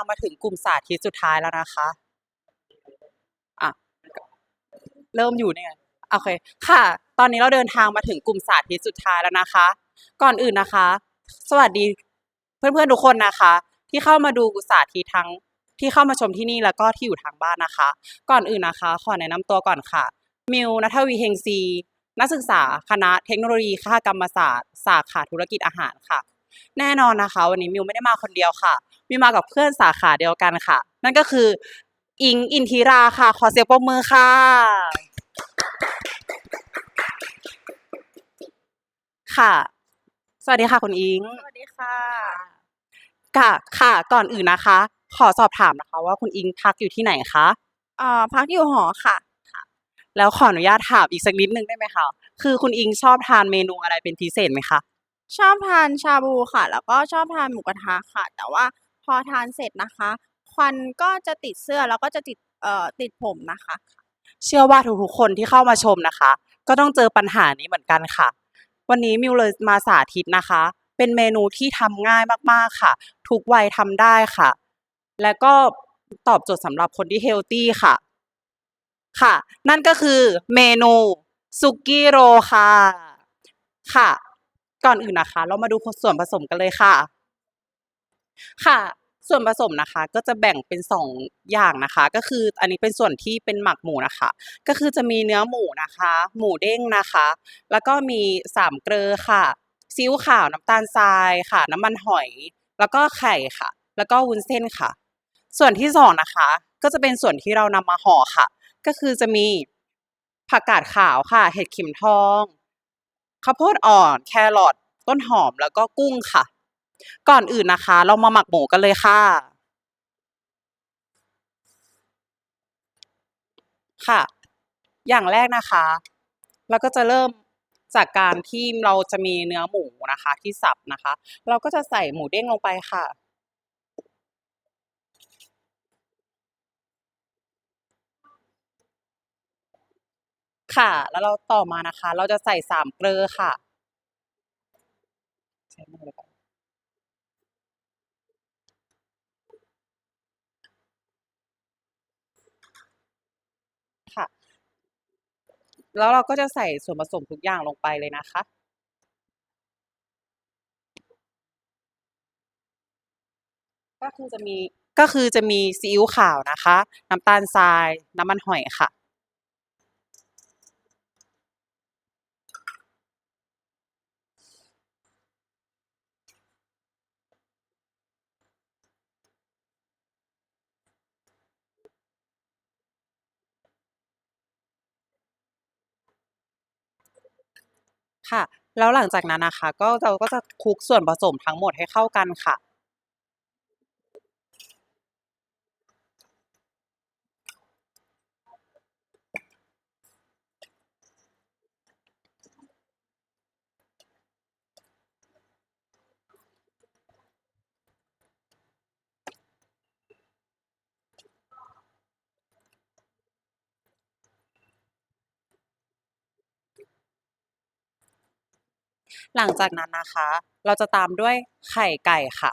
างมาถึงกลุ่มสาธิตสุดท้ายแล้วนะคะอะเริ่มอยู่เนี่ยโอเคค่ะ ตอนนี้เราเดินทางมาถึงกลุ่มสาธิตสุดท้ายแล้วนะคะ ก่อนอื่นนะคะ สวัสดีเพื่อนๆทุกคนนะคะ ที่เข้ามาดูสาธิตทั้งที่เข้ามาชมที่นี่แล้วก็ที่อยู่ทางบ้านนะคะ ก่อนอื่นนะคะ ขอแนะนำตัวก่อนค่ะ มิวนัทวีเฮงซีนักศึกษาคณะเทคโนโลยีคกรรมศาสตร์ สาขาธุรกิจอาหารค่ะ แน่นอนนะคะ วันนี้มิวไม่ได้มาคนเดียวค่ะ มิวมากับเพื่อนสาขาเดียวกันค่ะ นั่นก็คืออิงอินทิราค่ะ ขอเสียงปรบมือค่ะ ค่ะ สวัสดีค่ะคุณอิง สวัสดีค่ะค่ะค่ะ ก่อนอื่นนะคะ ขอสอบถามนะคะ ว่าคุณอิงพักอยู่ที่ไหนคะเอ่อพักอยู่หอค่ะ แล้วขออนุญาตถามอีกสักนิดนึงได้ไหมคะ คือคุณอิงชอบทานเมนูอะไรเป็นพิเศษไหมคะ ชอบทานชาบูค่ะ แล้วก็ชอบทานหมูกระทะค่ะ แต่ว่าพ อทานเสร็จนะคะ ควันก็จะติดเสื้อแล้วก็จะติดเอ่อติดผมนะคะ เชื่อว่าทุกๆคนที่เข้ามาชมนะคะ ก็ต้องเจอปัญหานี้เหมือนกันค่ะ วันนี้มิวเลยมาสาธิตนะคะ เป็นเมนูที่ทำง่ายมากๆค่ะ ทุกวัยทำได้ค่ะ และก็ตอบโจทย์สำหรับคนที่เฮลตี้ค่ะ ค่ะ นั่นก็คือเมนูซุกี้โรค่ะ ค่ะ ก่อนอื่นนะคะ เรามาดูส่วนผสมกันเลยค่ะ ค่ะ ส่วนผสมนะคะก็จะแบ่งเป็นสองอย่างนะคะ ก็คืออันนี้เป็นส่วนที่เป็นหมักหมูนะคะ ก็คือจะมีเนื้อหมูนะคะ หมูเด้งนะคะ แล้วก็มีสามเกลือค่ะซีอิ๊วขาวน้ำตาลทรายค่ะ น้ำมันหอย แล้วก็ไข่ค่ะ แล้วก็วุ้นเส้นค่ะ ส่วนที่สองนะคะ ก็จะเป็นส่วนที่เรานำมาห่อค่ะ ก็คือจะมีผักกาดขาวค่ะ เห็ดเข็มทองข้าวโพดอ่อน แครอทต้นหอมแล้วก็กุ้งค่ะ ก่อนอื่นนะคะ เรามาหมักหมูกันเลยค่ะ ค่ะ อย่างแรกนะคะเราก็จะเริ่มจากการที่เราจะมีเนื้อหมูนะคะ ที่สับนะคะ เราก็จะใส่หมูเด้งลงไปค่ะ ค่ะ แล้วเราต่อมานะคะ เราจะใส่สามเกลือค่ะใช้มือเลยค่ะค่ะ แล้วเราก็จะใส่ส่วนผสมทุกอย่างลงไปเลยนะคะ ก็คือจะมีก็คือจะมีซีอิ๊วขาวนะคะ น้ำตาลทราย น้ำมันหอยค่ะ ค่ะ แล้วหลังจากนั้นนะคะ ก็เราก็จะคลุกส่วนผสมทั้งหมดให้เข้ากันค่ะ หลังจากนั้นนะคะ เราจะตามด้วยไข่ไก่ค่ะ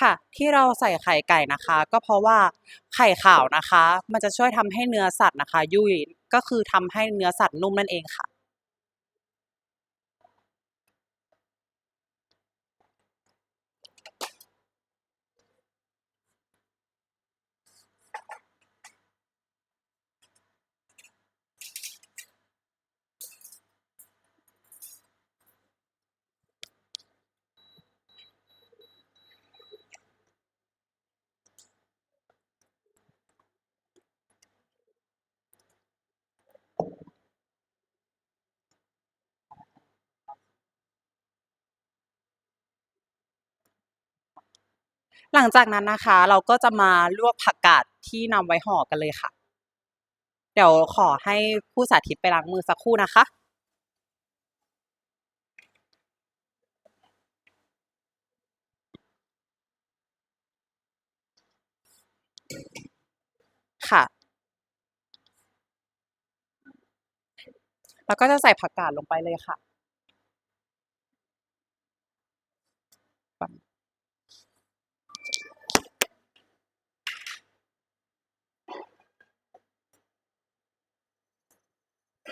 ค่ะ ที่เราใส่ไข่ไก่นะคะ ก็เพราะว่าไข่ขาวนะคะ มันจะช่วยทำให้เนื้อสัตว์นะคะ ยุ่ยก็คือทำให้เนื้อสัตว์นุ่มนั่นเองค่ะ หลังจากนั้นนะคะ เราก็จะมาลวกผักกาดที่นำไว้ห่อกันเลยค่ะ เดี๋ยวขอให้ผู้สาธิตไปล้างมือสักครู่นะคะค่ะ แล้วก็จะใส่ผักกาดลงไปเลยค่ะ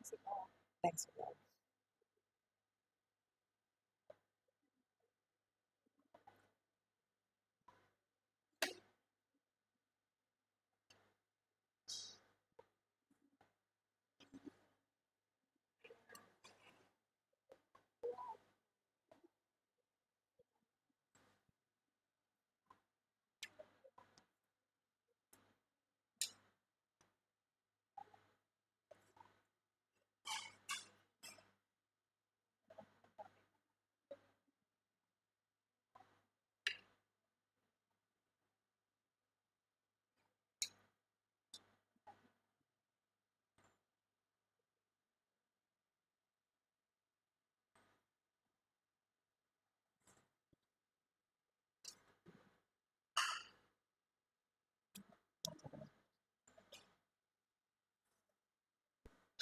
Thanks a lot. Thanks a lot.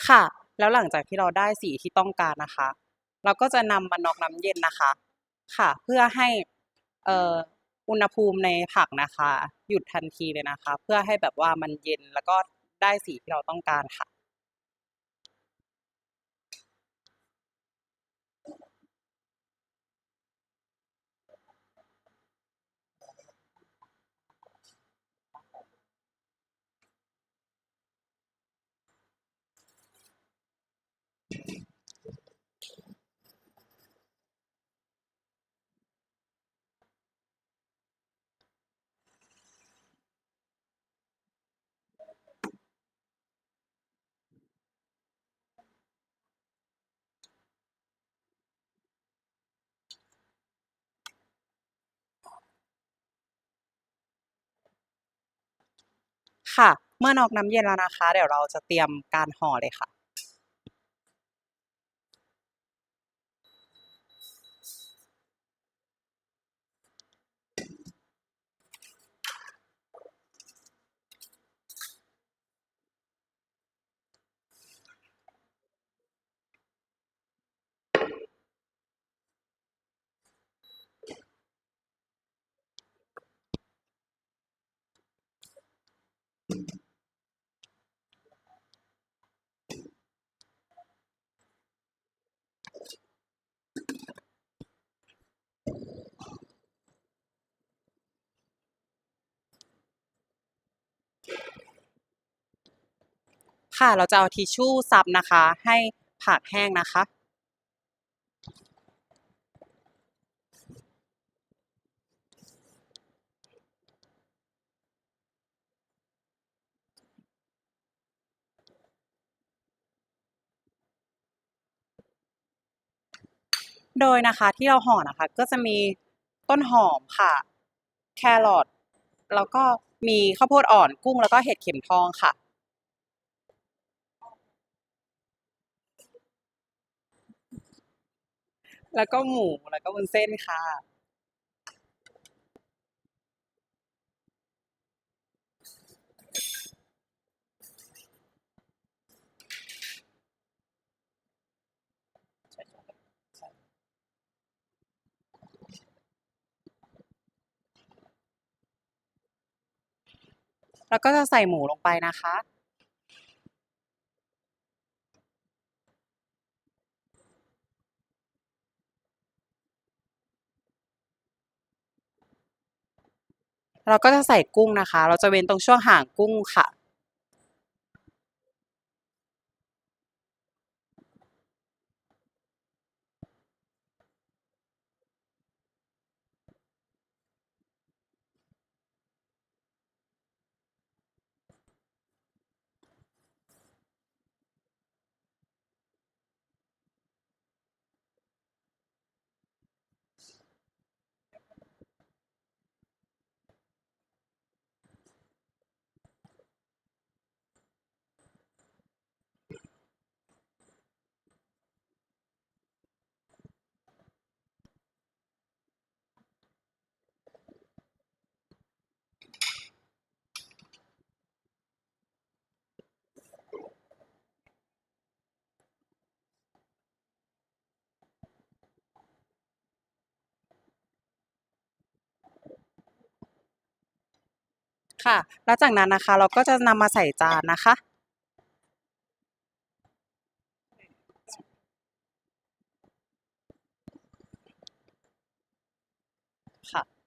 ค่ะ แล้วหลังจากที่เราได้สีที่ต้องการนะคะ เราก็จะนำมาน็อกน้ำเย็นนะคะ ค่ะ เพื่อให้เอ่ออุณหภูมิในผักนะคะ หยุดทันทีเลยนะคะ เพื่อให้แบบว่ามันเย็นแล้วก็ได้สีที่เราต้องการค่ะ ค่ะ เมื่อนอกน้ำเย็นแล้วนะคะ เดี๋ยวเราจะเตรียมการห่อเลยค่ะ ค่ะ เราจะเอาทิชชู่ซับนะคะ ให้ผักแห้งนะคะ โดยนะคะที่เราห่อนะคะ ก็จะมีต้นหอมค่ะ แครอทแล้วก็มีข้าวโพดอ่อนกุ้งแล้วก็เห็ดเข็มทองค่ะ แล้วก็หมูแล้วก็วุ้นเส้นค่ะ แล้วก็จะใส่หมูลงไปนะคะ เราก็จะใส่กุ้งนะคะ เราจะเว้นตรงช่วงห่างกุ้งค่ะ ค่ะ แล้วจากนั้นนะคะเราก็จะนำมาใส่จานนะคะ ค่ะ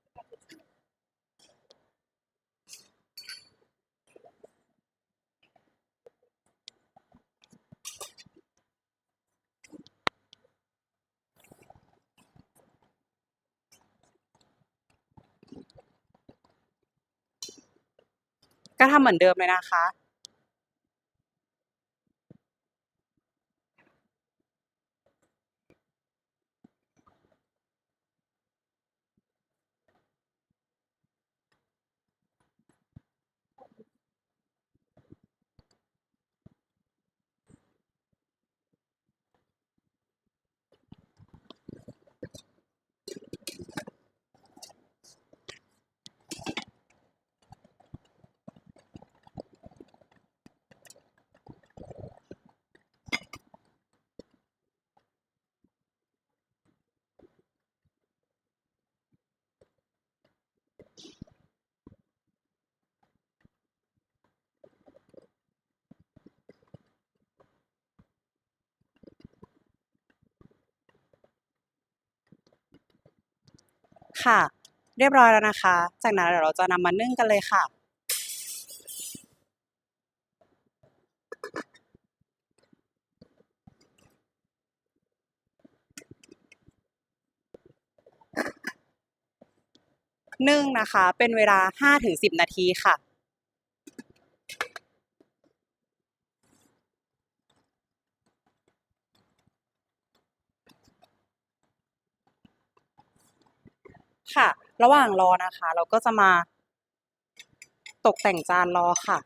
ก็ทำเหมือนเดิมเลยนะคะ ค่ะ เรียบร้อยแล้วนะคะ จากนั้นเดี๋ยวเราจะนำมานึ่งกันเลยค่ะนึ่งนะคะ เป็นเวลา 5-10 นาทีค่ะ ค่ะ ระหว่างรอนะคะ เราก็จะมาตกแต่งจานรอค่ะ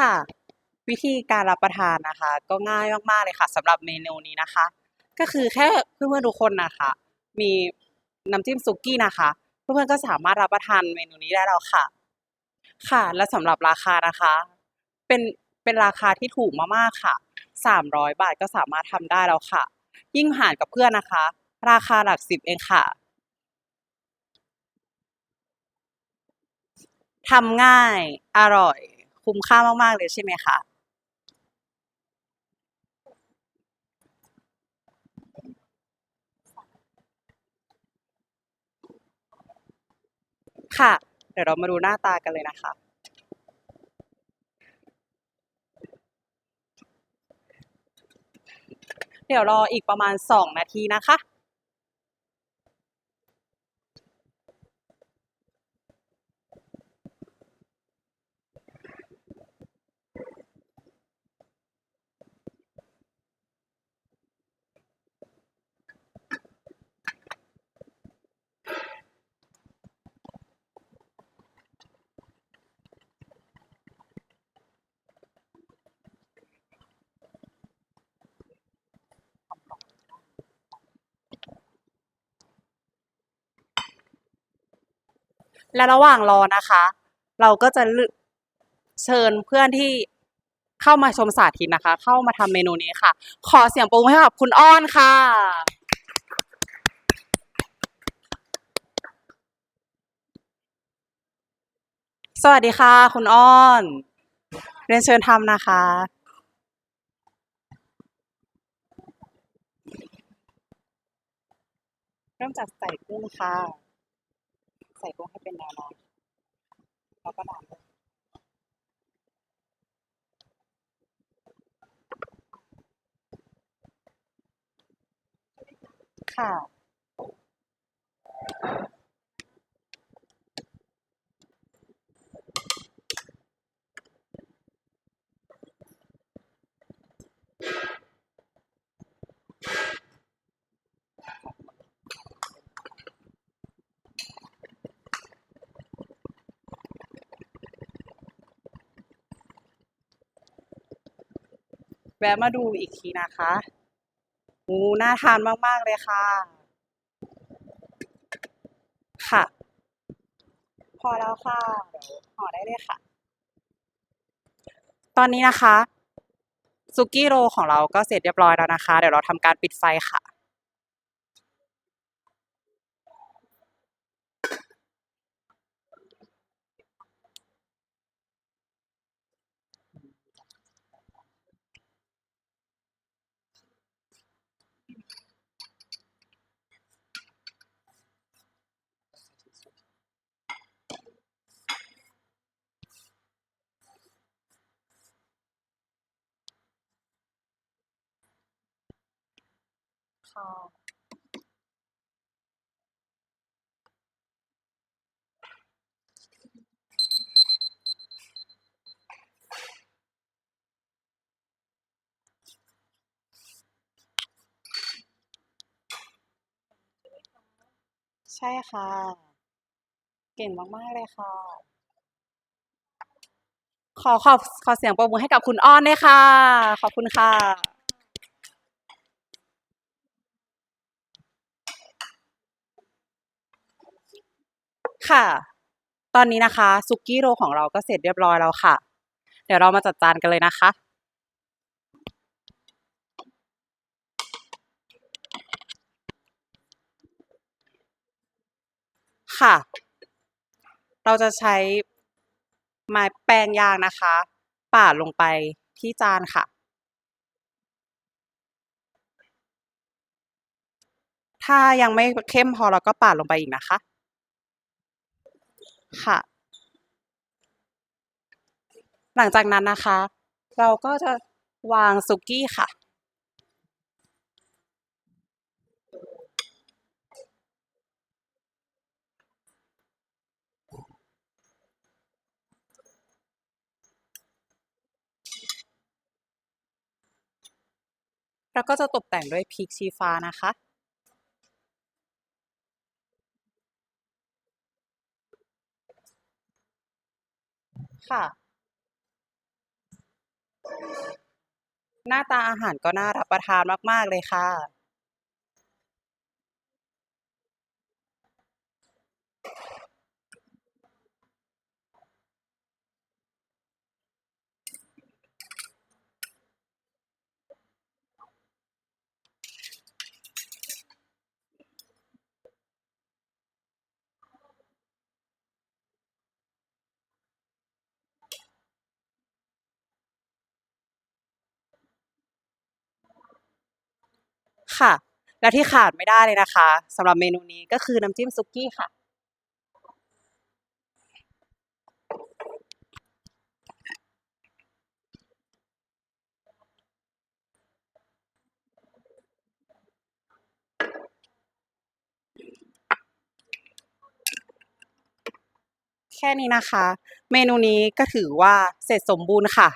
ค่ะ วิธีการรับประทานนะคะ ก็ง่ายมากๆเลยค่ะสำหรับเมนูนี้นะคะ ก็คือแค่เพื่อนๆทุกคนนะคะ มีน้ำจิ้มซุกี้นะคะ เพื่อนๆก็สามารถรับประทานเมนูนี้ได้แล้วค่ะ ค่ะ และสำหรับราคานะคะ เป็นเป็นราคาที่ถูกมากๆค่ะสามร้อยบาทก็สามารถทำได้แล้วค่ะ ยิ่งหารกับเพื่อนนะคะ ราคาหลักสิบเองค่ะทำง่าย อร่อย คุ้มค่ามาก ๆ เลยใช่ไหมคะค่ะ เดี๋ยวเรามาดูหน้าตากันเลยนะคะ เดี๋ยวรออีกประมาณสองนาทีนะคะ และระหว่างรอนะคะ เราก็จะเชิญเพื่อนที่เข้ามาชมสาธิตนะคะ เข้ามาทำเมนูนี้ค่ะ ขอเสียงปรบมือให้กับคุณอ้อนค่ะ สวัสดีค่ะ คุณอ้อน เรียนเชิญทำนะคะเริ่มจากใส่กุ้งค่ะ ใส่กุ้งให้เป็นแนวนอนแล้วก็ตามด้วยค่ะ แวะมาดูอีกทีนะคะงูน่าทานมาก ๆ เลยค่ะ ค่ะ พอแล้วค่ะ เดี๋ยวห่อได้เลยค่ะ ตอนนี้นะคะซุกี้โรของเราก็เสร็จเรียบร้อยแล้วนะคะ เดี๋ยวเราทำการปิดไฟค่ะ ใช่ค่ะ เก่งมาก ๆ เลยค่ะ ขอขอบขอเสียงปรบมือให้กับคุณอ้อนด้วยค่ะ ขอบคุณค่ะ ค่ะ ตอนนี้นะคะซุกี้โรของเราก็เสร็จเรียบร้อยแล้วค่ะ เดี๋ยวเรามาจัดจานกันเลยนะคะ ค่ะ เราจะใช้ไม้แปรงยางนะคะ ปาดลงไปที่จานค่ะถ้ายังไม่เข้มพอเราก็ปาดลงไปอีกนะคะ ค่ะ หลังจากนั้นนะคะ เราก็จะวางสุกี้ค่ะ แล้วก็จะตกแต่งด้วยพริกชี้ฟ้านะคะ ค่ะ หน้าตาอาหารก็น่ารับประทานมาก ๆ เลยค่ะ ค่ะ และที่ขาดไม่ได้เลยนะคะสำหรับเมนูนี้ก็คือน้ำจิ้มซุกี้ค่ะ แค่นี้นะคะ เมนูนี้ก็ถือว่าเสร็จสมบูรณ์ค่ะ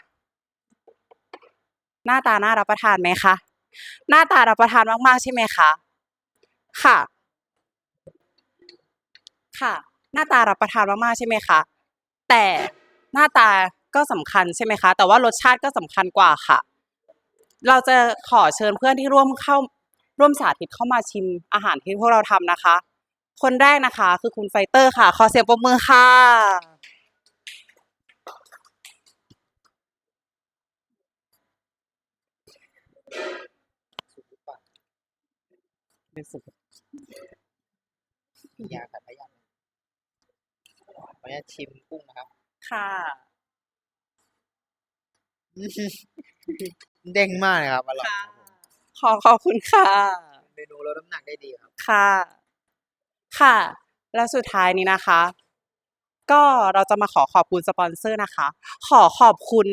หน้าตาน่ารับประทานไหมคะ หน้าตารับประทานมาก ๆ ใช่ไหมคะ ค่ะ ค่ะ หน้าตารับประทานมาก ๆ ใช่ไหมคะ แต่หน้าตาก็สำคัญใช่ไหมคะ แต่ว่ารสชาติก็สำคัญกว่าค่ะ เราจะขอเชิญเพื่อนที่ร่วมเข้าร่วมสาธิตเข้ามาชิมอาหารที่พวกเราทำนะคะ คนแรกนะคะ คือคุณไฟเตอร์ค่ะ ขอเสียงปรบมือค่ะ เป็นสุดมียาขัดพยาธิขออนุญาตชิมกุ้งนะครับ ค่ะเด้งมากเลยครับอร่อยครับผมขอขอบคุณค่ะ เมนูลดน้ำหนักได้ดีครับ ค่ะ ค่ะ และสุดท้ายนี้นะคะ ก็เราจะมาขอขอบคุณสปอนเซอร์นะคะ ขอขอบคุณ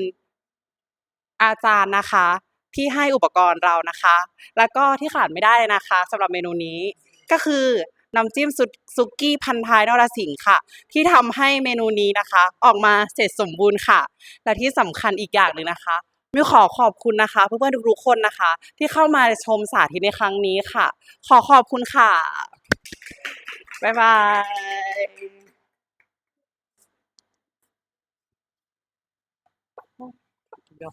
อาจารย์นะคะ ที่ให้อุปกรณ์เรานะคะ แล้วก็ที่ขาดไม่ได้เลยนะคะสำหรับเมนูนี้ก็คือน้ำจิ้มซุซุกี้พันท้ายนรสิงห์ค่ะ ที่ทำให้เมนูนี้นะคะ ออกมาเสร็จสมบูรณ์ค่ะ และที่สำคัญอีกอย่างหนึ่งนะคะมิวขอขอบคุณนะคะ เพื่อนๆทุกๆคนนะคะ ที่เข้ามาชมสาธิตในครั้งนี้ค่ะ ขอขอบคุณค่ะ บ๊ายบายเดี๋ยว